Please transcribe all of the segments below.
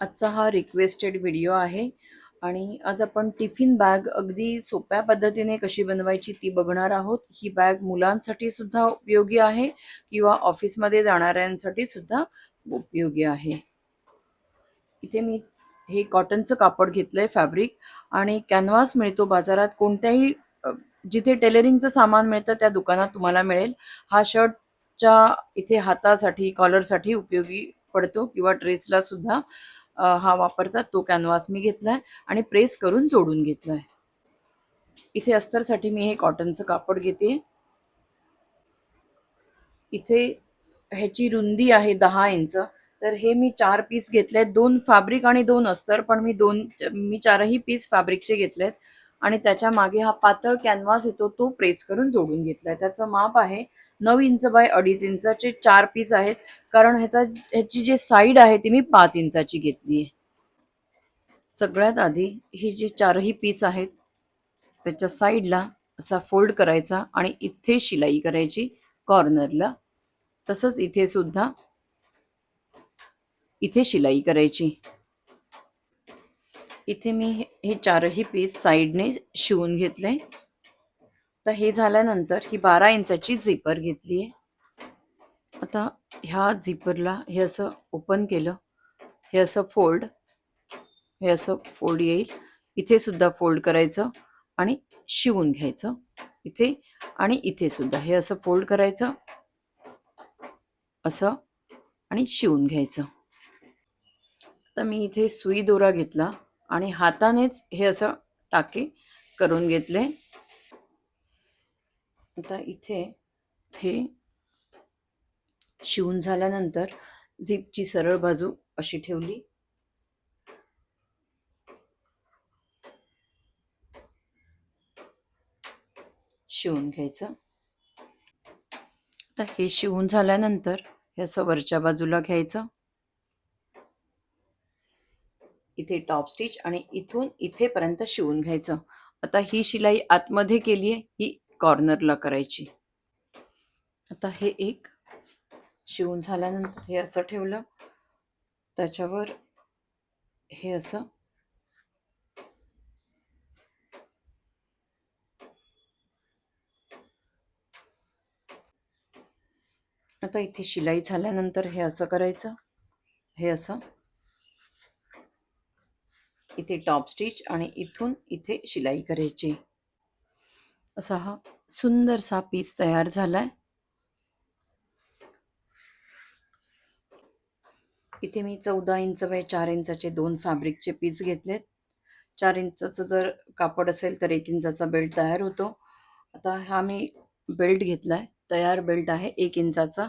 आजचा हा requested video आहे. आणि आज आपण टिफिन बॅग अगदी सोप्या पद्धतीने कशी बनवायची ती बघणार आहोत. ही बॅग मुलांसाठी सुद्धा उपयोगी आहे किंवा ऑफिसमध्ये जाणाऱ्यांसाठी सुद्धा उपयोगी आहे. इथे मी हे कॉटनचं कापड घेतलंय फॅब्रिक आणि कॅनव्हास मिळतो बाजारात. कोणत्याही जिथे टेलरिंगचं सामान मिळतं त्या दुकानात तुम्हाला मिळेल. हा शर्टच्या इथे हातासाठी कॉलरसाठी उपयोगी पडतो किंवा ड्रेसला सुद्धा. हा वापरतात तो कॅनव्हास मी घेतलाय आणि प्रेस करून जोडून घेतलाय. इथे अस्तरसाठी मी हे कॉटनचं कापड घेते. इथे ह्याची रुंदी आहे दहा इंच तर हे मी चार पीस घेतलेत. दोन फॅब्रिक आणि दोन अस्तर पण मी दोन मी चारही पीस फॅब्रिकचे घेतलेत. आणि त्याच्यामागे हा पातळ कॅनव्हास येतो तो प्रेस करून जोडून घेतलाय. त्याचं माप आहे नऊ इंच बाय अडीच इंचाचे चार पीस आहेत. कारण ह्याचा ह्याची जी साईड आहे ती मी पाच इंचाची घेतली आहे. सगळ्यात आधी हे जे चारही पीस आहेत त्याच्या साईडला असा फोल्ड करायचा आणि इथे शिलाई करायची कॉर्नरला तसंच इथे सुद्धा इथे शिलाई करायची. इथे मी हे हे चारही पीस साईडने शिवून घेतले. आता हे झाल्यानंतर ही बारा इंचाची झिपर घेतली. आहे आता ह्या झिपरला हे असं ओपन केलं. हे असं फोल्ड हे असं फोल्ड येईल. इथे सुद्धा फोल्ड करायचं आणि शिवून घ्यायचं. इथे आणि इथे सुद्धा हे असं फोल्ड करायचं असं आणि शिवून घ्यायचं. आता मी इथे सुई दोरा घेतला आणि हातानेच हे असं टाके करून घेतले. आता इथे हे शिवून झाल्यानंतर झिपची सरळ बाजू अशी ठेवली. शिवून घ्यायचं. आता हे शिवून झाल्यानंतर हे असं वरच्या बाजूला घ्यायचं. इथे टॉप स्टिच आणि इथून इथेपर्यंत शिवून घ्यायचं. आता ही शिलाई आतमध्ये केली आहे ही कॉर्नरला करायची. आता हे एक शिवून झाल्यानंतर हे असं ठेवलं. त्याच्यावर हे असं आता इथे शिलाई झाल्यानंतर हे असं करायचं. हे असं. इथे टॉप स्टिच आणि इथून इथे शिलाई करायची. असा हा सुंदरसा पीस तयार झालाय. इथे मी चौदा इंच बाय चार इंचाचे दोन फॅब्रिकचे पीस घेतलेत. चार इंचाचं जर कापड असेल तर एक इंचाचा बेल्ट तयार होतो. आता हा मी बेल्ट घेतला आहे तयार बेल्ट आहे एक इंचाचा.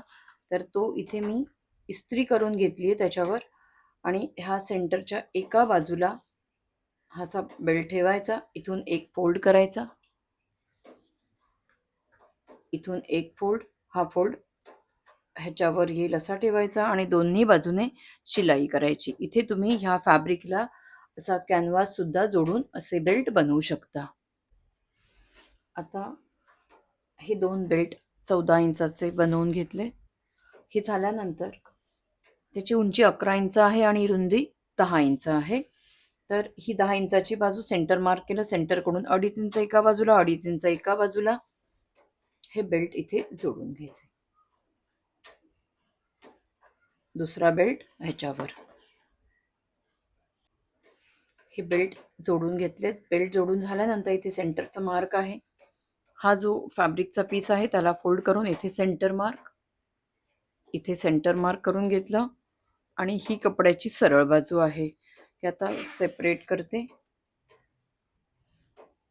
तर तो इथे मी इस्त्री करून घेतली आहे त्याच्यावर. आणि ह्या सेंटरच्या एका बाजूला हा असा बेल्ट ठेवायचा. इथून एक फोल्ड करायचा. इथून एक फोल्ड हा फोल्ड ह्याच्यावर येईल असा ठेवायचा आणि दोन्ही बाजूने शिलाई करायची. इथे तुम्ही ह्या फॅब्रिकला असा कॅनव्हास सुद्धा जोडून असे बेल्ट बनवू शकता. आता हे दोन बेल्ट चौदा इंचाचे बनवून घेतले. हे झाल्यानंतर त्याची उंची अकरा इंच आहे आणि रुंदी दहा इंच आहे. तर ही दहा इंचाची बाजू सेंटर मार्क केलं. सेंटरकडून अडीच इंच एका बाजूला अडीच इंच एका बाजूला. हे बेल्ट इथे जोडून घ्यायचे. दुसरा बेल्ट ह्याच्यावर. हे बेल्ट जोडून घेतलेत बेल्ट जोडून झाल्यानंतर इथे सेंटरचा मार्क आहे. हा जो फॅब्रिकचा पीस आहे त्याला फोल्ड करून इथे सेंटर मार्क. इथे सेंटर मार्क करून घेतलं आणि ही कपड्याची सरळ बाजू आहे. हे आता सेपरेट करते.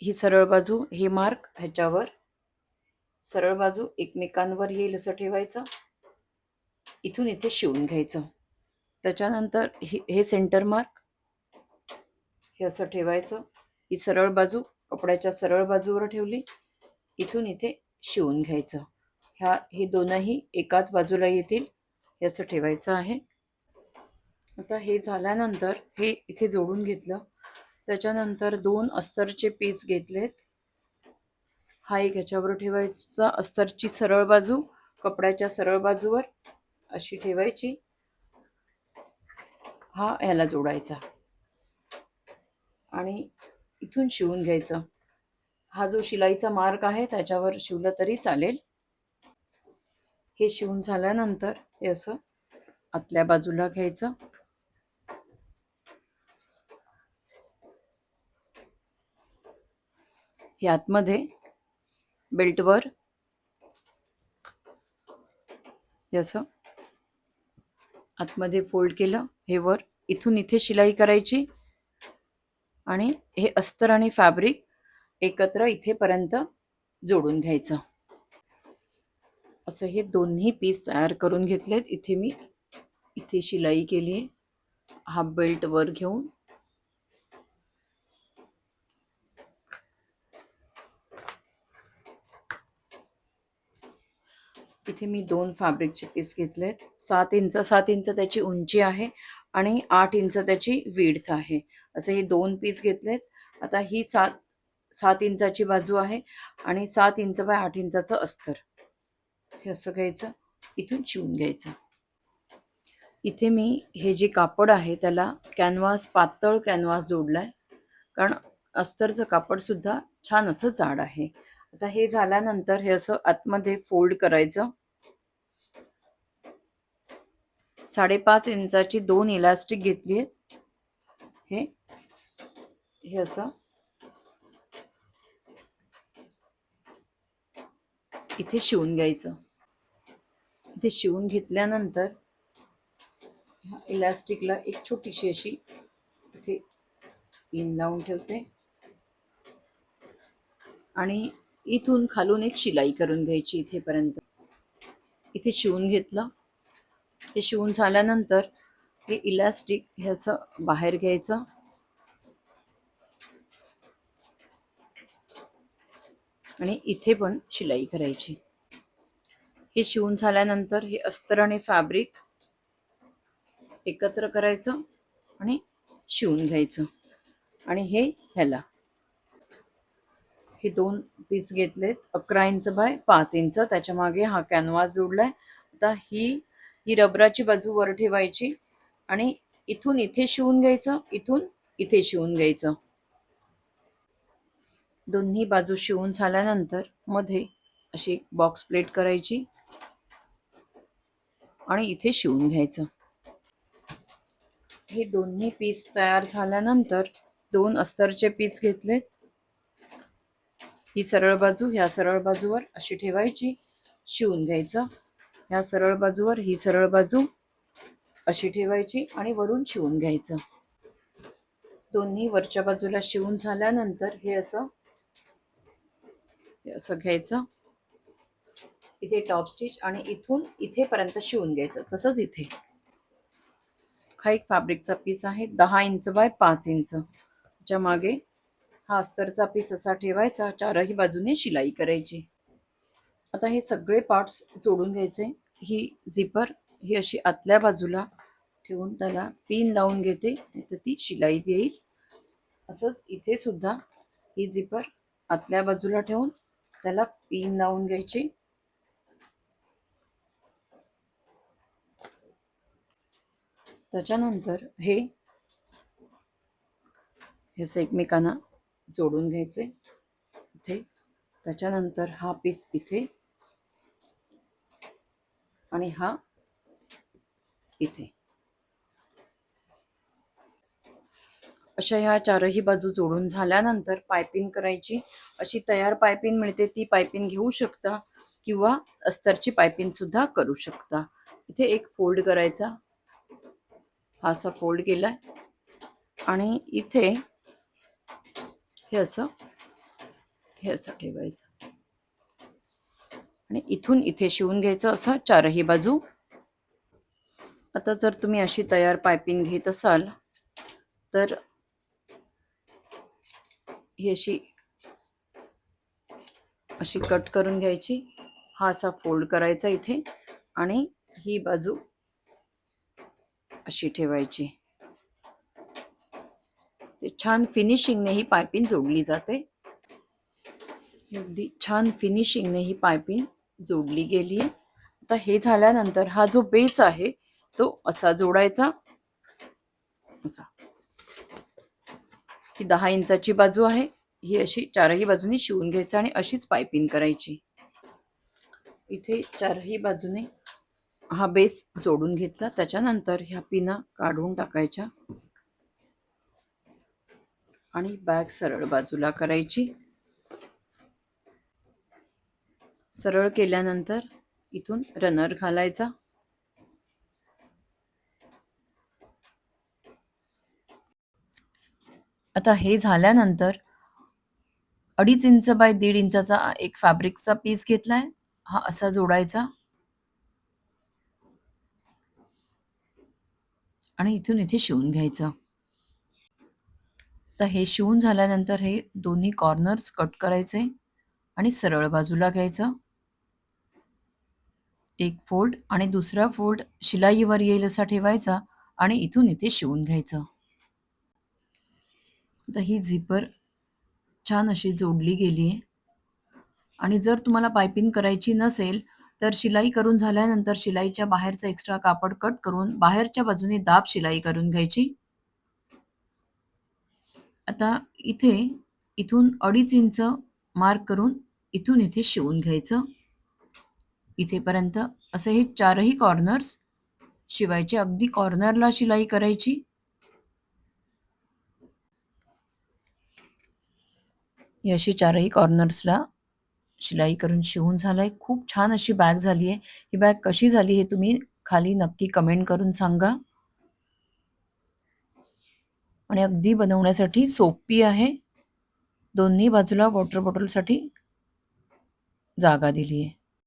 ही सरळ बाजू हे मार्क ह्याच्यावर. सरळ बाजू एकमेकांवर येईल असं ठेवायचं. इथून इथे शिवून घ्यायचं. त्याच्यानंतर हे हे सेंटर मार्क हे असं ठेवायचं. ही सरळ बाजू कपड्याच्या सरळ बाजूवर ठेवली. इथून इथे शिवून घ्यायचं. ह्या हे दोनही एकाच बाजूला येतील. हे असं ठेवायचं आहे. आता हे झाल्यानंतर हे इथे जोडून घेतलं. त्याच्यानंतर दोन अस्तरचे पीस घेतलेत. हा एक ह्याच्यावर ठेवायचा. अस्तरची सरळ बाजू कपड्याच्या सरळ बाजूवर अशी ठेवायची. हा ह्याला जोडायचा. आणि इथून शिवून घ्यायचं. हा जो शिलाईचा मार्क आहे त्याच्यावर शिवलं तरी चालेल. हे शिवून झाल्यानंतर हे असं आतल्या बाजूला घ्यायचं. हे आतमध्ये बेल्टवर. हे असं. आतमध्ये फोल्ड केलं हे वर. इथून इथे शिलाई करायची. आणि हे अस्तर आणि फॅब्रिक एकत्र इथेपर्यंत जोडून घ्यायचं. असं हे दोन्ही पीस तयार करून घेतलेत. इथे मी इथे शिलाई केली आहे हा बेल्ट वर घेऊन इथे मी दोन फॅब्रिकचे पीस घेतलेत. सात इंच सात इंच त्याची उंची आहे आणि आठ इंच त्याची विड्थ आहे. असे हे दोन पीस घेतलेत. आता ही सात सात इंचाची बाजू आहे आणि सात इंच बाय आठ इंचाचं अस्तर. हे असं घ्यायचं. इथून शिवून घ्यायचं. इथे मी हे जे कापड आहे त्याला कॅनव्हास पातळ कॅनव्हास जोडलाय. कारण अस्तरचं कापडसुद्धा छान असं जाड आहे. आता हे झाल्यानंतर हे असं आतमध्ये फोल्ड करायचं. साडेपाच इंचाची दोन इलास्टिक घेतली हे हे असं. इथे शिवून घ्यायचं. इथे शिवून घेतल्यानंतर ह्या इलास्टिकला एक छोटीशी अशी इथे पिन लावून ठेवते. आणि इथून खालून एक शिलाई करून घ्यायची इथेपर्यंत. इथे शिवून घेतलं. हे शिवून झाल्यानंतर हे इलास्टिक हे असं बाहेर घ्यायचं. आणि इथे पण शिलाई करायची. हे शिवून झाल्यानंतर हे अस्तर आणि फॅब्रिक एकत्र करायचं आणि शिवून घ्यायचं. आणि हे ह्याला. हे दोन पीस घेतलेत. अकरा इंच बाय पाच इंच त्याच्यामागे हा कॅनव्हास जोडलाय. आता ही ही रबराची बाजू वर ठेवायची आणि इथून इथे शिवून घ्यायचं इथून इथे शिवून घ्यायचं. दोन्ही बाजू शिवून झाल्यानंतरमध्ये अशी बॉक्स प्लेट करायची आणि इथे शिवून घ्यायचं. हे दोन्ही पीस तयार झाल्यानंतर दोन अस्तरचे पीस घेतलेत. ही सरळ बाजू ह्या सरळ बाजूवर अशी ठेवायची शिवून घ्यायचं. ह्या सरळ बाजूवर ही सरळ बाजू अशी ठेवायची आणि वरून शिवून घ्यायचं. दोन्ही वरच्या बाजूला शिवून झाल्यानंतर हे असं असं घ्यायचं. इथे टॉप स्टिच आणि इथून इथेपर्यंत शिवून घ्यायचं. तसंच इथे. हा एक फॅब्रिकचा पीस आहे. दहा इंच बाय पाच इंच. त्याच्यामागे हा अस्तरचा पीस असा ठेवायचा चारही बाजूने शिलाई करायची. आता हे सगळे पार्ट्स जोडून घ्यायचे. ही झिपर ही अशी आतल्या बाजूला ठेवून त्याला पिन लावून घेते तर ती शिलाई देईल असंच इथे सुद्धा ही झिपर आतल्या बाजूला ठेवून त्याला पिन लावून घ्यायची. त्याच्यानंतर हे हे असं एकमेकांना जोडून घ्यायचे. इथे. त्याच्यानंतर हा पीस इथे. आणि हा इथे. अशा ह्या चारही बाजू जोडून झाल्यानंतर पायपिंग करायची. अशी तयार पायपिंग मिळते ती पायपिंग घेऊ शकता किंवा अस्तरची पायपिंग सुद्धा करू शकता. इथे एक फोल्ड करायचा. हा असा फोल्ड केलाय. आणि इथे हे असं. हे असं ठेवायचं. आणि इथून इथे शिवून घ्यायचं असं चारही बाजू. आता जर तुम्ही अशी तयार पायपिंग घेत असाल तर ही अशी अशी कट करून घ्यायची. हा असा फोल्ड करायचा इथे. आणि ही बाजू अशी ठेवायची. छान फिनिशिंगने ही पायपिंग जोडली जाते. अगदी छान फिनिशिंगने ही पायपिंग जोडली गेली आहे. आता हे झाल्यानंतर हा जो बेस आहे तो असा जोडायचा. असा. ही दहा इंचाची बाजू आहे. ही अशी चारही बाजूनी शिवून घ्यायचं आणि अशीच पायपिंग करायची. इथे चारही बाजूने हा बेस जोडून घेतला. त्याच्यानंतर ह्या पिना काढून टाकायच्या. आणि बॅग सरळ बाजूला करायची. सरळ केल्यानंतर इथून रनर घालायचा. आता हे झाल्यानंतर अडीच इंच बाय दीड इंचाचा एक फॅब्रिकचा पीस घेतलाय. हा असा जोडायचा. आणि इथून इथे शिवून घ्यायचं. तर हे शिवून झाल्यानंतर हे दोन्ही कॉर्नर्स कट करायचे आणि सरळ बाजूला घ्यायचं. एक फोल्ड आणि दुसरा फोल्ड शिलाईवर येईल असा ठेवायचा आणि इथून इथे शिवून घ्यायचं. तर ही झिपर छान अशी जोडली गेली आहे आणि जर तुम्हाला पायपिंग करायची नसेल तर शिलाई करून झाल्यानंतर शिलाईच्या बाहेरचं एक्स्ट्रा कापड कट करून बाहेरच्या बाजूने दाब शिलाई करून घ्यायची. आता इथे इथून अडीच इंच मार्क करून इथून इथे शिवून घ्यायचं. इथेपर्यंत असे हे चारही कॉर्नर्स शिवायचे अगदी कॉर्नरला शिलाई करायची. अशी चारही कॉर्नर्सला शिलाई करून शिवून झालाय. खूप छान अशी बॅग झाली आहे ही बॅग कशी झाली हे तुम्ही खाली नक्की कमेंट करून सांगा. आणि अगदी बनवण्यासाठी सोपी आहे. दोन्ही बाजूला वॉटर बॉटलसाठी जागा दिली आहे